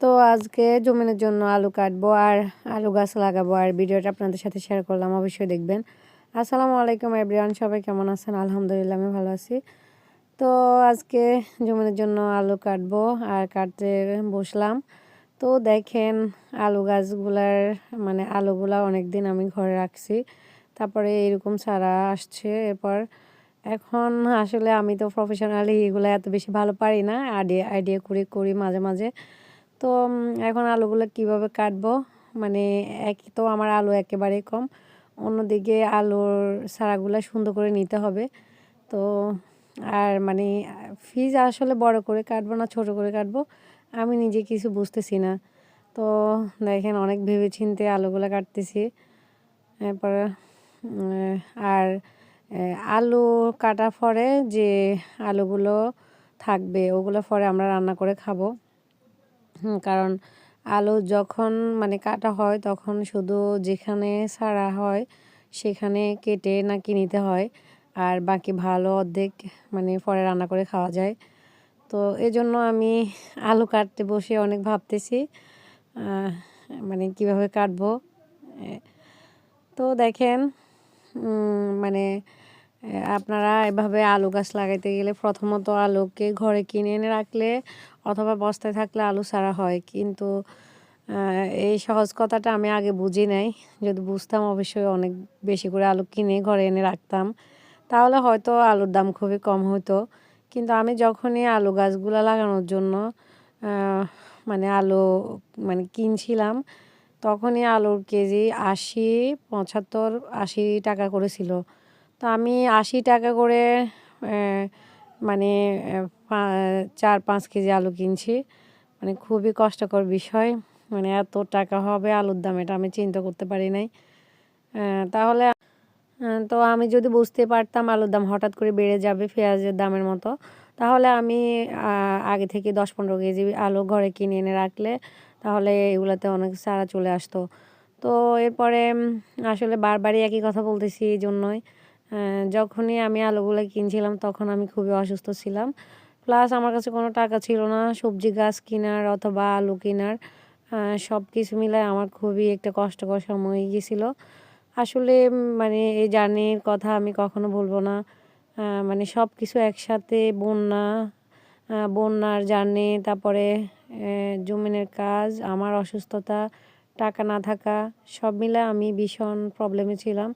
তো আজকে জমিনের জন্য আলু কাটবো আর আলু গাছ লাগাবো আর ভিডিওটা আপনাদের সাথে শেয়ার করলাম, অবশ্যই দেখবেন। আসসালামু আলাইকুম এভরিওয়ান সবাই কেমন আছেন? আলহামদুলিল্লাহ, আমি ভালো আছি। তো আজকে জমিনের জন্য আলু কাটবো আর কাটতে বসলাম। তো দেখেন আলু গাছগুলার মানে আলুগুলা অনেক দিন আমি ঘরে রাখছি। তারপরে এরকম সারা আসছে এরপর। এখন আসলে আমি তো প্রফেশনালি এগুলো এত বেশি ভালো পারি না, আইডিয়া আইডিয়া করে করি মাঝে মাঝে। তো এখন আলুগুলো কীভাবে কাটবো? মানে এক, তো আমার আলু একেবারেই কম। অন্যদিকে আলুর সারাগুলো সুন্দর করে নিতে হবে। তো, আর মানে ফিজ আসলে বড় করে কাটবো না ছোট করে কাটবো, আমি নিজে কিছু বুঝতেছি না। তো, দেখেন অনেক ভেবে চিনতে আলুগুলো কাটতেছি। এরপর আর আলু কাটা পরে যে আলুগুলো থাকবে, ওগুলো পরে আমরা রান্না করে খাব। কারণ আলু যখন মানে কাটা হয় তখন শুধু যেখানে ছাড়া হয় সেখানে কেটে নাকি নিতে হয়। আর বাকি ভালো অর্ধেক মানে পরে রান্না করে খাওয়া যায়। তো এজন্য আমি আলু কাটতে বসে অনেক ভাবতেছি মানে কীভাবে কাটবো। তো দেখেন মানে আপনারা এভাবে আলু গাছ লাগাইতে গেলে প্রথমত আলুকে ঘরে কিনে এনে রাখলে অথবা বস্তায় থাকলে আলু ছাড়া হয়। কিন্তু এই সহজ কথাটা আমি আগে বুঝি নাই। যদি বুঝতাম অবশ্যই অনেক বেশি করে আলু কিনে ঘরে এনে রাখতাম। তাহলে হয়তো আলুর দাম খুবই কম হতো কিন্তু আমি যখনই আলু গাছগুলো লাগানোর জন্য মানে আলু মানে কিনছিলাম, তখনই আলুর কেজি আশি, পঁচাত্তর, আশি টাকা করেছিল তো আমি আশি টাকা করে মানে চার, পাঁচ কেজি আলু কিনছি। মানে খুবই কষ্টকর বিষয়। মানে এত টাকা হবে আলুর দাম, এটা আমি চিন্তা করতে পারি নাই। তাহলে তো আমি যদি বুঝতে পারতাম আলুর দাম হঠাৎ করে বেড়ে যাবে পেঁয়াজের দামের মতো, তাহলে আমি আগে থেকে দশ, পনেরো কেজি আলু ঘরে কিনে এনে রাখলে তাহলে এগুলোতে অনেক সারা চলে আসতো। তো এরপরে, আসলে বারবারই একই কথা বলতেছি এই জন্যই। যখনই আমি আলুগুলো কিনছিলাম তখন আমি খুবই অসুস্থ ছিলাম। প্লাস আমার কাছে কোনো টাকা ছিল না, সবজি গাছ কেনার অথবা আলু কেনার সব কিছু মিলায় আমার খুবই একটা কষ্টকর সময় গিয়েছিল। আসলে মানে এই জার্নির কথা আমি কখনো বলব না। মানে সব কিছু একসাথে, বন্যা বন্যার জার্নি তারপরে জমিনের কাজ, আমার অসুস্থতা, টাকা না থাকা, সব মিলে আমি ভীষণ প্রবলেমে ছিলাম।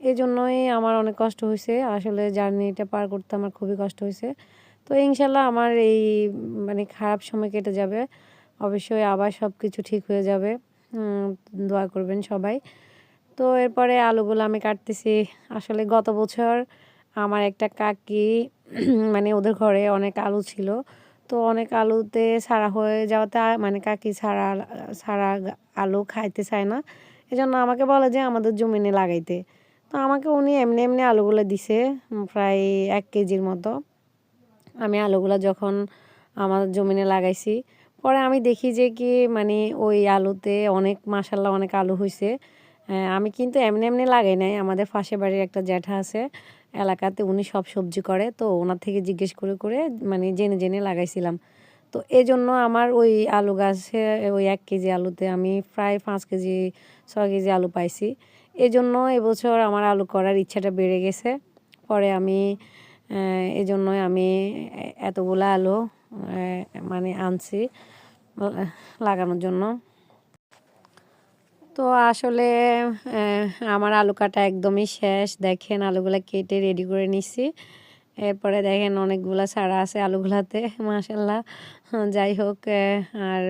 এই জন্যই আমার অনেক কষ্ট হয়েছে আসলে জার্নিটা পার করতে আমার খুবই কষ্ট হয়েছে তো ইনশাল্লাহ আমার এই মানে খারাপ সময় কেটে যাবে। অবশ্যই আবার সব কিছু ঠিক হয়ে যাবে। দোয়া করবেন সবাই। তো এরপরে আলুগুলো আমি কাটতেছি। আসলে গত বছর আমার একটা কাকি মানে ওদের ঘরে অনেক আলু ছিল। তো অনেক আলুতে ছাড়া হয়ে যাওয়াতে মানে কাকি ছাড়া ছাড়া আলু খাইতে চায় না। এজন্য আমাকে বলে যে আমাদের জমিনে লাগাইতে। তো আমাকে উনি এমনি এমনি আলুগুলো দিছে প্রায় এক কেজির মতো। আমি আলুগুলো যখন আমার জমিনে লাগাইছি, পরে আমি দেখি যে কি মানে ওই আলুতে অনেক মাসাল্লাহ অনেক আলু হয়েছে আমি কিন্তু এমনি এমনি লাগাই নাই। আমাদের পাশে বাড়ির একটা জ্যাঠা আছে, এলাকাতে উনি সব সবজি করে। তো ওনার থেকে জিজ্ঞেস করে করে মানে জেনে জেনে লাগাইছিলাম। তো এই জন্য আমার ওই আলু গাছে, ওই এক কেজি আলুতে আমি প্রায় পাঁচ কেজি, ছয় কেজি আলু পাইছি। এই জন্য এবছর আমার আলু করার ইচ্ছাটা বেড়ে গেছে। পরে আমি এই জন্যই আমি এতগুলো আলু মানে আনছি লাগানোর জন্য। তো আসলে আমার আলু কাটা একদমই শেষ। দেখেন আলুগুলো কেটে রেডি করে নিচ্ছি এরপরে দেখেন অনেকগুলো ছাড়া আছে আলুগুলাতে মাসাল্লাহ যাই হোক আর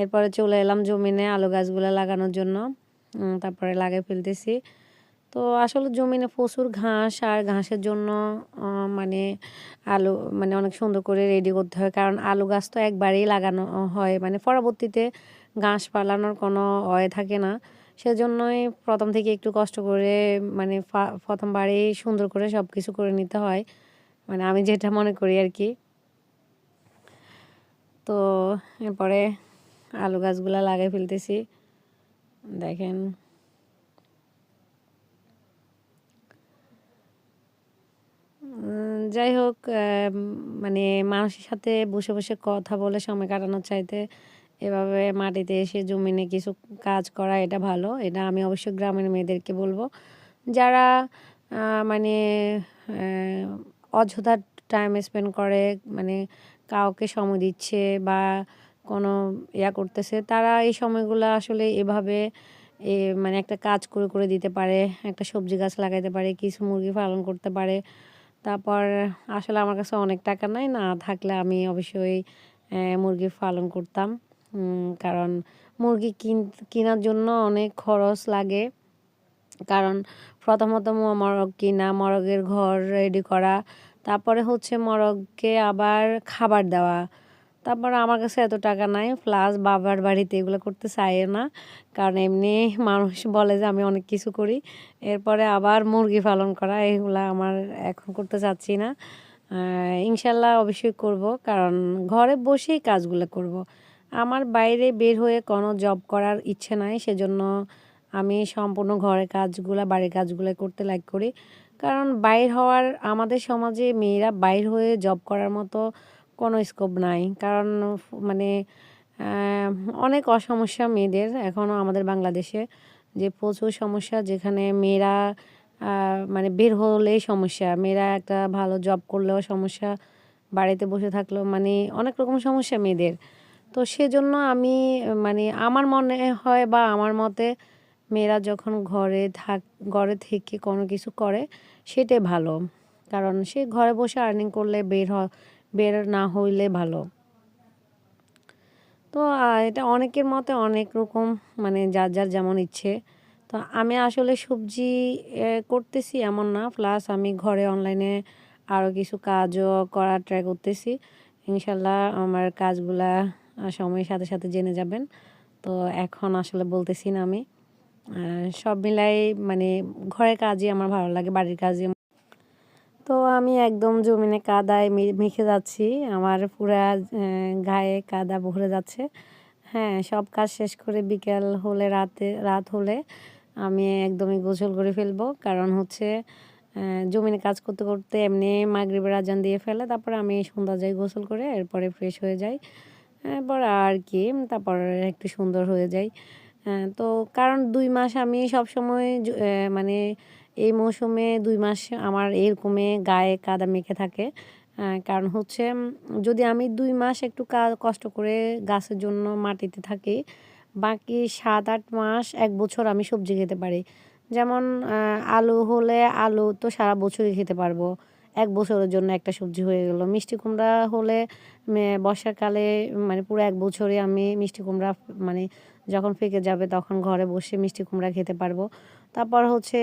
এরপরে চলে এলাম জমিনে আলু গাছগুলো লাগানোর জন্য। তারপরে লাগিয়ে ফেলতেছি। তো আসলে জমিনে প্রচুর ঘাস, আর ঘাসের জন্য মানে আলু মানে অনেক সুন্দর করে রেডি করতে হয়। কারণ আলু গাছ তো একবারেই লাগানো হয়। মানে পরবর্তীতে ঘাস পালানোর কোনো অয়ে থাকে না। সেজন্যই প্রথম থেকে একটু কষ্ট করে মানে প্রথমবারেই সুন্দর করে সব কিছু করে নিতে হয়। মানে আমি যেটা মনে করি আর কি। তো এরপরে আলু গাছগুলো লাগাই ফেলতেছি। দেখেন। যাই হোক মানে মানুষের সাথে বসে বসে কথা বলে সময় কাটানোর চাইতে এভাবে মাটিতে এসে জমিনে কিছু কাজ করা এটা ভালো। এটা আমি অবশ্যই গ্রামের মেয়েদেরকে বলব। যারা মানে অযথা টাইম স্পেন্ড করে মানে কাউকে সময় দিচ্ছে বা কোনো ইয়া করতেছে, তারা এই সময়গুলো আসলে এভাবে, এ মানে একটা কাজ করে করে দিতে পারে, একটা সবজি গাছ লাগাইতে পারে, কিছু মুরগি পালন করতে পারে। তারপর আসলে আমার কাছে অনেক টাকা নাই, না থাকলে আমি অবশ্যই মুরগি পালন করতাম। কারণ মুরগি কিন, কেনার জন্য অনেক খরচ লাগে। কারণ প্রথমত মরগ কিনা, মরগের ঘর রেডি করা, তারপরে হচ্ছে মরগকে আবার খাবার দেওয়া তারপর আমার কাছে এত টাকা নাই প্লাস বাবার বাড়িতে এগুলো করতে চাইও না। কারণ এমনি মানুষ বলে যে, আমি অনেক কিছু করি। এরপরে আবার মুরগি পালন করা, এগুলো আমার এখন করতে চাচ্ছি না। ইনশাল্লাহ অবশ্যই করব, কারণ ঘরে বসেই কাজগুলো করব। আমার বাইরে বের হয়ে কোনো জব করার ইচ্ছে নাই, সেজন্য আমি সম্পূর্ণ ঘরের কাজগুলো, বাড়ির কাজগুলো করতে লাইক করি। কারণ বাইর হওয়ার আমাদের সমাজে মেয়েরা বাইর হয়ে জব করার মতো কোনো স্কোপ নাই। কারণ মানে অনেক অসমস্যা মেয়েদের। এখনও আমাদের বাংলাদেশে যে প্রচুর সমস্যা, যেখানে মেয়েরা মানে বের হলেই সমস্যা। মেয়েরা একটা ভালো জব করলেও সমস্যা, বাড়িতে বসে থাকলেও মানে অনেক রকম সমস্যা মেয়েদের। তো সেজন্য আমি মানে আমার মনে হয় বা আমার মতে মেয়েরা যখন ঘরে থাক, ঘরে থেকে কোনো কিছু করে, সেটাই ভালো। কারণ সে ঘরে বসে আর্নিং করলে বের হ বের না হইলে ভালো। তো এটা অনেকের মতে অনেক রকম মানে যার যার যেমন ইচ্ছে। তো, আমি আসলে সবজি করতেছি এমন না। প্লাস আমি ঘরে অনলাইনে আরও কিছু কাজও করার ট্রাই করতেছি। ইনশাল্লাহ আমার কাজগুলা সময়ের সাথে সাথে জেনে যাবেন। তো, এখন আসলে বলতেছি না আমি। সব মিলাই মানে ঘরের কাজই আমার ভালো লাগে, বাড়ির কাজই তো আমি একদম জমিনে কাদায় মেখে যাচ্ছি। আমার পুরা গায়ে কাদা ভরে যাচ্ছে। হ্যাঁ সব কাজ শেষ করে বিকেল হলে রাতে রাত হলে আমি একদমই গোসল করে ফেলব। কারণ হচ্ছে জমিনে কাজ করতে করতে এমনি মাগরিবের আজান দিয়ে ফেলে তারপরে আমি সন্ধ্যা যাই গোসল করে এরপরে ফ্রেশ হয়ে যাই। এরপর আর কি তারপর একটু সুন্দর হয়ে যাই। তো কারণ দুই মাস আমি সবসময় জ- আহ, মানে এই মৌসুমে দুই মাস আমার এরকমে গায়ে কাদা মেখে থাকে। কারণ হচ্ছে যদি আমি দুই মাস একটু কষ্ট করে গাছের জন্য মাটিতে থাকি, বাকি সাত আট মাস এক বছর আমি সবজি খেতে পারি। যেমন আলু হলে আলু তো সারা বছরই খেতে পারব। এক বছরের জন্য একটা সবজি হয়ে গেল। মিষ্টি কুমড়া হলে বর্ষাকালে মানে পুরো এক বছরে আমি মিষ্টি কুমড়া মানে যখন ফেকে যাবে তখন ঘরে বসে মিষ্টি কুমড়া খেতে পারব। তারপর হচ্ছে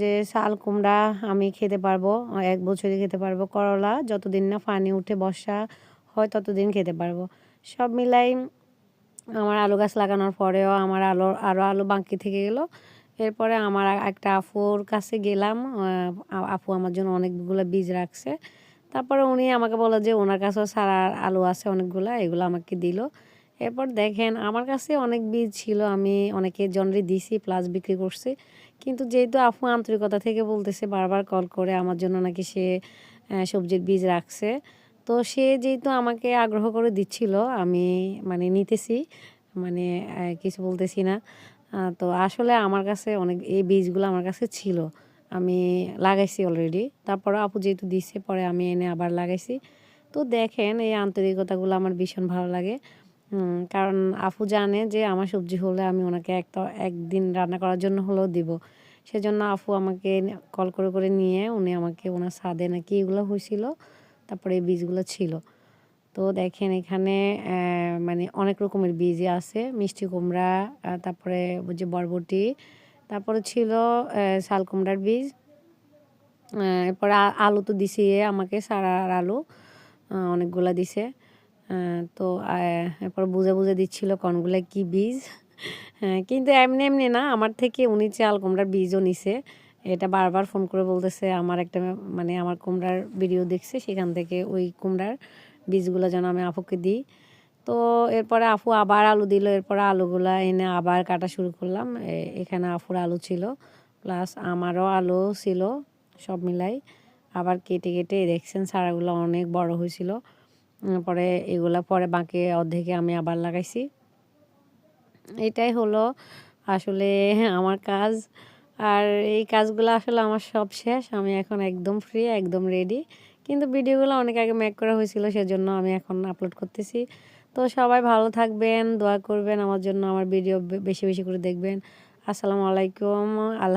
যে শাল, কুমড়া আমি খেতে পারব, এক বছরই খেতে পারব। করলা যতদিন না পানি উঠে বর্ষা হয় ততদিন খেতে পারব। সব মিলাই আমার আলু গাছ লাগানোর পরেও আমার আলো আরও আলু বাকি থেকে গেল। এরপরে আমার একটা আপুর কাছে গেলাম আপু আমার জন্য অনেকগুলো বীজ রাখছে। তারপরে উনি আমাকে বলল যে, ওনার কাছেও সারা আলু আছে, অনেকগুলো, এগুলো আমাকে দিল। এরপর দেখেন, আমার কাছে অনেক বীজ ছিল, আমি অনেকে জনরে দিছি প্লাস বিক্রি করছি। কিন্তু যেহেতু আপু আন্তরিকতা থেকে বলতেছে বারবার কল করে, আমার জন্য নাকি সে সবজির বীজ রাখছে। তো সে যেহেতু আমাকে আগ্রহ করে দিচ্ছিল, আমি মানে নিতেছি মানে কিছু বলতেছি না। তো আসলে আমার কাছে অনেক, এই বীজগুলো আমার কাছে ছিল। আমি লাগাইছি অলরেডি তারপরে আপু যেহেতু দিচ্ছে পরে আমি এনে আবার লাগাইছি। তো দেখেন, এই আন্তরিকতাগুলো আমার ভীষণ ভালো লাগে। কারণ আপু জানে যে আমার সবজি হলে আমি ওনাকে এক একদিন রান্না করার জন্য হলেও দিব। সেজন্য আপু আমাকে কল করে করে নিয়ে উনি আমাকে ওনার ছাদে নাকি এগুলো হয়েছিল তারপরে এই বীজগুলো ছিল। তো দেখেন এখানে মানে অনেক রকমের বীজই আছে, মিষ্টি কুমড়া তারপরে যে বরবটি, তারপরে ছিল শাল কুমড়ার বীজ। এরপরে আলু তো দিছে আমাকে, সারা আলু অনেকগুলা দিছে। তো এরপর বুঝে বুঝে দিচ্ছিল কোনগুলা কি বীজ। কিন্তু এমনি এমনি না, আমার থেকে উনি চাল কুমড়ার বীজও নিছে, এটা বারবার ফোন করে বলতেছে, আমার একটা মানে আমার কুমড়ার ভিডিও দেখছে, সেখান থেকে ওই কুমড়ার বীজগুলো যেন আমি আপুকে দিই। তো, এরপরে আপু আবার আলু দিল, এরপরে আলুগুলা এনে আবার কাটা শুরু করলাম। এখানে আফুর আলু ছিল, প্লাস আমারও আলু ছিল, সব মিলাই। আবার কেটে কেটে দেখছেন সারাগুলো অনেক বড় হয়েছিল। পরে এগুলা পরে বাকি অর্ধেকে আমি আবার লাগাইছি। এটাই হলো আসলে আমার কাজ। আর এই কাজগুলো আসলে আমার সব শেষ, আমি এখন একদম ফ্রি একদম রেডি কিন্তু ভিডিওগুলো অনেক আগে ম্যাক করা হয়েছিল, সেজন্য আমি এখন আপলোড করতেছি। তো সবাই ভালো থাকবেন, দোয়া করবেন, আমার জন্য আমার ভিডিও বেশি বেশি করে দেখবেন। আসসালামু আলাইকুম, আল্লাহ